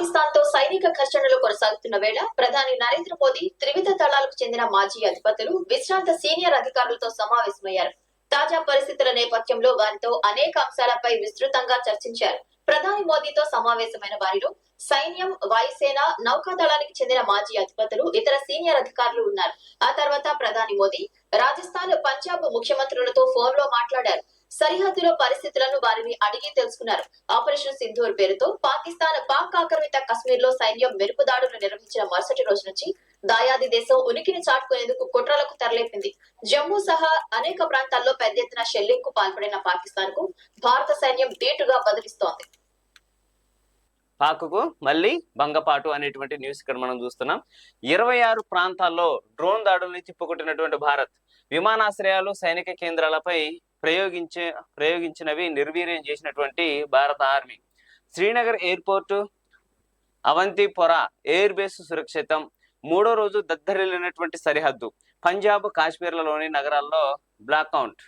పాకిస్తాన్తో సైనిక ఘర్షణలు కొనసాగుతున్న వేళ ప్రధాని నరేంద్ర మోదీ త్రివిధ దళాలకు చెందిన మాజీ అధిపతులు విశ్రాంత సీనియర్ అధికారులతో సమావేశమయ్యారు. తాజా పరిస్థితుల నేపథ్యంలో వారితో అనేక అంశాలపై విస్తృతంగా చర్చించారు. ప్రధాని మోదీతో సమావేశమైన వారిలో సైన్యం వాయుసేన నౌకాదళానికి చెందిన మాజీ అధిపతులు ఇతర సీనియర్ అధికారులు ఉన్నారు. ఆ తర్వాత ప్రధాని మోదీ రాజస్థాన్ పంజాబ్ ముఖ్యమంత్రులతో ఫోన్లో మాట్లాడారు. సరిహద్దులో పరిస్థితులను వారిని అడిగి తెలుసుకున్నారు. ఆపరేషన్ సింధూర్ పేరుతో పాకిస్తాన్ పాక్ ఆక్రమిత కశ్మీర్లో సైన్యం మెరుపు దాడులు నిర్వహించిన మరుసటి రోజు నుంచి దాయాది దేశం ఉనికిని చాటుకునేందుకు కుట్రలకు తెరలేపింది. జమ్మూ సహా అనేక ప్రాంతాల్లో పెద్ద ఎత్తున షెల్లింగ్కు పాల్పడిన పాకిస్తాన్కు భారత సైన్యం ధీటుగా బదిలిస్తోంది. పాకుకు మళ్ళీ భంగపాటు అనేటువంటి న్యూస్ ఇక్కడ మనం చూస్తున్నాం. ఇరవై ఆరు ప్రాంతాల్లో డ్రోన్ దాడుల్ని తిప్పుకొట్టినటువంటి భారత్ విమానాశ్రయాలు సైనిక కేంద్రాలపై ప్రయోగించే ప్రయోగించినవి నిర్వీర్యం చేసినటువంటి భారత army. Srinagar airport Awantipora air base సురక్షితం. మూడో రోజు దద్దరిల్లినటువంటి సరిహద్దు పంజాబ్ కాశ్మీర్లలోని నగరాల్లో బ్లాక్అవుట్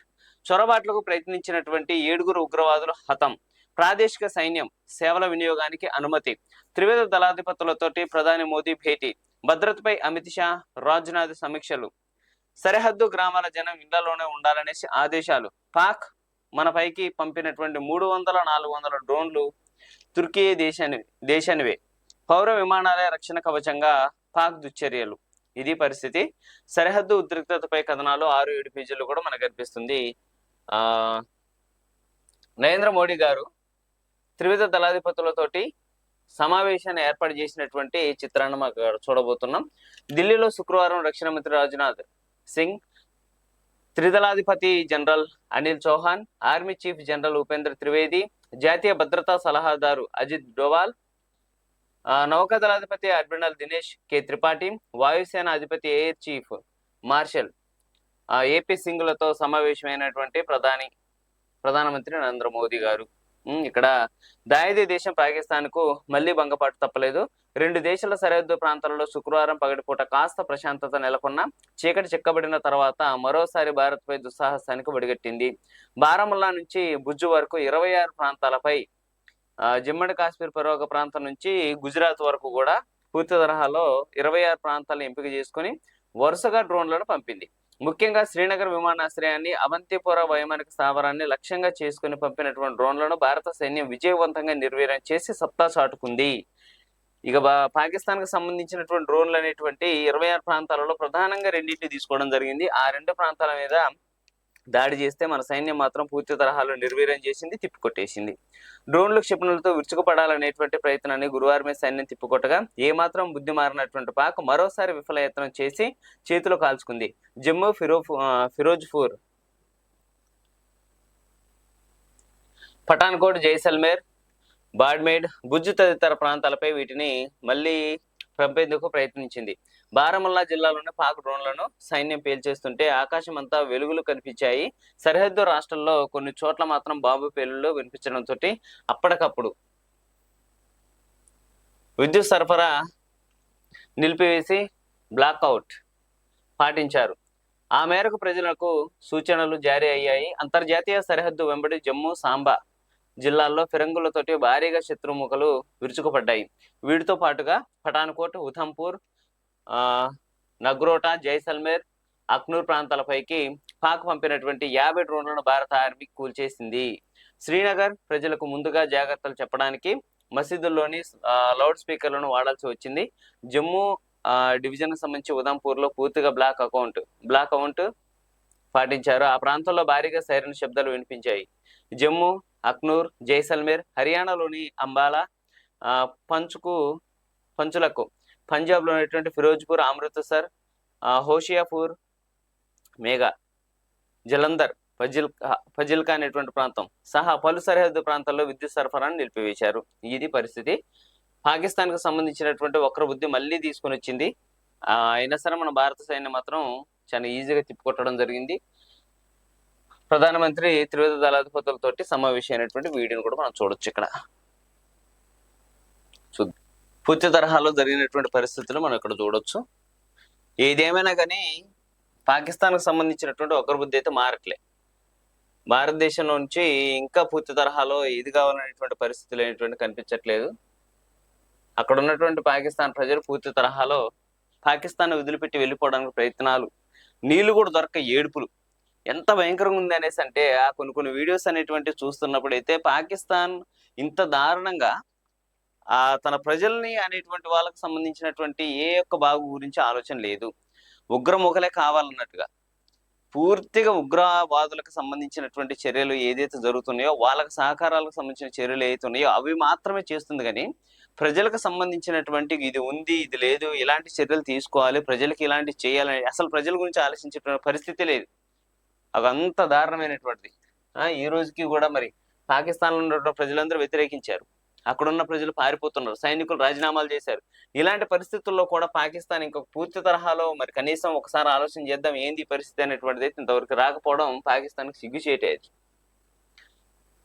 చొరబాట్లకు ప్రయత్నించినటువంటి ఏడుగురు ఉగ్రవాదులు హతం. ప్రాదేశిక సైన్యం సేవల వినియోగానికి అనుమతి. త్రివిధ దళాధిపతులతోటి ప్రధాని మోదీ భేటీ. భద్రతపై అమిత్ షా రాజ్నాథ్ సమీక్షలు. సరిహద్దు గ్రామాల జనం ఇళ్ళలోనే ఉండాలనేసి ఆదేశాలు. పాక్ మనపైకి పంపినటువంటి మూడు వందల నాలుగు వందల డ్రోన్లు తుర్కీ దేశాని దేశానివే. పౌర విమానాలయ రక్షణ కవచంగా పాక్ దుశ్చర్యలు. ఇది పరిస్థితి. సరిహద్దు ఉద్రిక్తతపై కథనాలు ఆరు ఏడు పేజీలు కూడా మనకు కనిపిస్తుంది. ఆ నరేంద్ర మోడీ గారు త్రివిధ దళాధిపతులతోటి సమావేశాన్ని ఏర్పాటు చేసినటువంటి చిత్రాన్ని మాకు చూడబోతున్నాం. ఢిల్లీలో శుక్రవారం రక్షణ మంత్రి Rajnath Singh త్రిదళాధిపతి general Anil Chauhan army chief general Upendra Trivedi జాతీయ భద్రతా సలహాదారు అజిత్ డోవాల్ నౌకాదళాధిపతి అడ్మిరల్ దినేష్ కె త్రిపాఠి వాయుసేన అధిపతి ఎయిర్ చీఫ్ మార్షల్. ఏపీ సింగ్లతో సమావేశమైనటువంటి ప్రధాని ప్రధానమంత్రి నరేంద్ర మోదీ గారు. ఇక్కడ దాయదే దేశం పాకిస్తాన్కు మళ్ళీ భంగపాటు తప్పలేదు. రెండు దేశాల సరిహద్దు ప్రాంతాలలో శుక్రవారం పగటిపూట కాస్త ప్రశాంతత నెలకొన్న చీకటి చిక్కబడిన తర్వాత మరోసారి భారత్ పై దుస్సాహసానికి ఒడిగట్టింది. బారాముల్లా నుంచి బుజ్జు వరకు ఇరవై ఆరు ప్రాంతాలపై జమ్మడి అండ్ కాశ్మీర్ పర్వక ప్రాంతం నుంచి గుజరాత్ వరకు కూడా పూర్తి తరహాలో ఇరవై ఆరు ప్రాంతాలను ఎంపిక చేసుకుని వరుసగా డ్రోన్లను పంపింది. ముఖ్యంగా శ్రీనగర్ విమానాశ్రయాన్ని అవంతిపుర వైమానిక స్థావరాన్ని లక్ష్యంగా చేసుకుని పంపినటువంటి డ్రోన్లను భారత సైన్యం విజయవంతంగా నిర్వీర్యం చేసి సత్తా చాటుకుంది. ఇక బా- పాకిస్తాన్కు సంబంధించినటువంటి డ్రోన్లు అనేటువంటి ఇరవై ఆరు ప్రాంతాలలో ప్రధానంగా రెండింటిని తీసుకోవడం జరిగింది. ఆ రెండు ప్రాంతాల మీద దాడి చేస్తే మన సైన్యం మాత్రం పూర్తి తరహాలో నిర్వీర్యం చేసింది తిప్పికొట్టేసింది. డ్రోన్లు క్షిపణులతో విరుచుకుపడాలనేటువంటి ప్రయత్నాన్ని గురువారమే సైన్యం తిప్పికొట్టగా ఏమాత్రం బుద్ధి మారినటువంటి పాక్ మరోసారి విఫలయత్నం చేసి చేతిలో కాల్చుకుంది. జమ్మూ ఫిరో ఫిరోజ్పూర్ పఠాన్కోట్ జైసల్మేర్ బాడ్మేడ్ భుజ్ తదితర ప్రాంతాలపై వీటిని మళ్ళీ పంపేందుకు ప్రయత్నించింది. బారాముల్లా జిల్లాలోని పాక్ డ్రోన్లను సైన్యం పేల్చేస్తుంటే ఆకాశం అంతా వెలుగులు కనిపించాయి. సరిహద్దు రాష్ట్రంలో కొన్ని చోట్ల మాత్రం బాంబు పేలుళ్ళు వినిపించడంతో అప్పటికప్పుడు విద్యుత్ సరఫరా నిలిపివేసి బ్లాక్అవుట్ పాటించారు. ఆ మేరకు ప్రజలకు సూచనలు జారీ అయ్యాయి. అంతర్జాతీయ సరిహద్దు వెంబడి జమ్మూ సాంబా జిల్లాల్లో ఫిరంగులతోటి భారీగా శత్రుముఖలు విరుచుకుపడ్డాయి. వీటితో పాటుగా పఠాన్కోట్ ఉధంపూర్ ఆ, నగ్రోటా జైసల్మేర్ అక్నూర్ ప్రాంతాలపైకి పాక్ పంపినటువంటి యాభై డ్రోన్లను భారత ఆర్మీ కూల్చేసింది. శ్రీనగర్ ప్రజలకు ముందుగా జాగ్రత్తలు చెప్పడానికి మసీదుల్లోని లౌడ్ స్పీకర్లను వాడాల్సి వచ్చింది. జమ్మూ ఆ, డివిజన్ సంబంధించి ఉదంపూర్లో పూర్తిగా బ్లాక్ అకౌంట్ బ్లాక్ అకౌంట్ పాటించారు. ఆ ప్రాంతంలో భారీగా సైరన్ శబ్దాలు వినిపించాయి. జమ్మూ అక్నూర్ జైసల్మేర్ హర్యానాలోని అంబాలా పంచుకు పంచ్కు పంచులకు పంజాబ్లో ఉన్నటువంటి ఫిరోజ్పూర్ అమృత్సర్ హోషియాపూర్ మేఘా జలంధర్ ఫజిల్ ఫజిల్కా అనేటువంటి ప్రాంతం సహా పలు సరిహద్దు ప్రాంతాల్లో విద్యుత్ సరఫరాను నిలిపివేశారు. ఇది పరిస్థితి. పాకిస్తాన్కు సంబంధించినటువంటి వక్ర బుద్ధి మళ్ళీ తీసుకొని వచ్చింది అయినా సరే మన భారత సైన్యం మాత్రం చాలా ఈజీగా తిప్పికొట్టడం జరిగింది. ప్రధానమంత్రి త్రివిధ దళాధిపతులతోటి సమావేశమైనటువంటి వీడియోని కూడా మనం చూడొచ్చు ఇక్కడ. చూద్దాం పూర్తి తరహాలో జరిగినటువంటి పరిస్థితులు మనం ఇక్కడ చూడొచ్చు. ఏదేమైనా కానీ పాకిస్తాన్కు సంబంధించినటువంటి ఒకరి బుద్ధి అయితే మారట్లే. భారతదేశం నుంచి ఇంకా పూర్తి తరహాలో ఇది కావాలనేటువంటి పరిస్థితులు అనేటువంటి కనిపించట్లేదు. అక్కడ ఉన్నటువంటి పాకిస్తాన్ ప్రజలు పూర్తి తరహాలో పాకిస్తాన్ వదిలిపెట్టి వెళ్ళిపోవడానికి ప్రయత్నాలు. నీళ్ళు కూడా దొరక ఏడుపులు. ఎంత భయంకరంగా ఉంది అనేసి అంటే ఆ కొన్ని కొన్ని వీడియోస్ అనేటువంటి చూస్తున్నప్పుడు అయితే పాకిస్తాన్ ఇంత దారుణంగా ఆ తన ప్రజల్ని అనేటువంటి వాళ్ళకి సంబంధించినటువంటి ఏ యొక్క బాగు గురించి ఆలోచన లేదు. ఉగ్రముఖలే కావాలన్నట్టుగా. పూర్తిగా ఉగ్రవాదులకు సంబంధించినటువంటి చర్యలు ఏదైతే జరుగుతున్నాయో వాళ్ళకి సహకారాలకు సంబంధించిన చర్యలు ఏదైతే ఉన్నాయో అవి మాత్రమే చేస్తుంది కానీ ప్రజలకు సంబంధించినటువంటి ఇది ఉంది ఇది లేదు ఇలాంటి చర్యలు తీసుకోవాలి ప్రజలకు ఇలాంటి చేయాలని అసలు ప్రజల గురించి ఆలోచించే పరిస్థితి లేదు. అది అంత దారుణమైనటువంటిది. ఆ, ఈ రోజుకి కూడా మరి పాకిస్తాన్లో ఉన్న ప్రజలందరూ వ్యతిరేకించారు. అక్కడున్న ప్రజలు పారిపోతున్నారు. సైనికులు రాజీనామాలు చేశారు. ఇలాంటి పరిస్థితుల్లో కూడా పాకిస్తాన్ ఇంకొక పూర్తి తరహాలో మరి కనీసం ఒకసారి ఆలోచన చేద్దాం ఏంది పరిస్థితి అనేటువంటిది అయితే ఇంతవరకు రాకపోవడం పాకిస్తాన్కి సిగ్గుచేటేది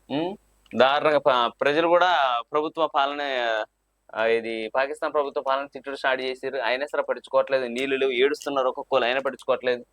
ఉమ్, దారుణంగా ప్రజలు కూడా ప్రభుత్వ పాలన ఇది పాకిస్తాన్ ప్రభుత్వ పాలన తిట్టుడు స్టార్ట్ చేసారు అయినా సరే పట్టించుకోవట్లేదు. నీళ్ళు లేవు. ఏడుస్తున్నారు ఒక్కొక్కరు అయినా పట్టించుకోవట్లేదు.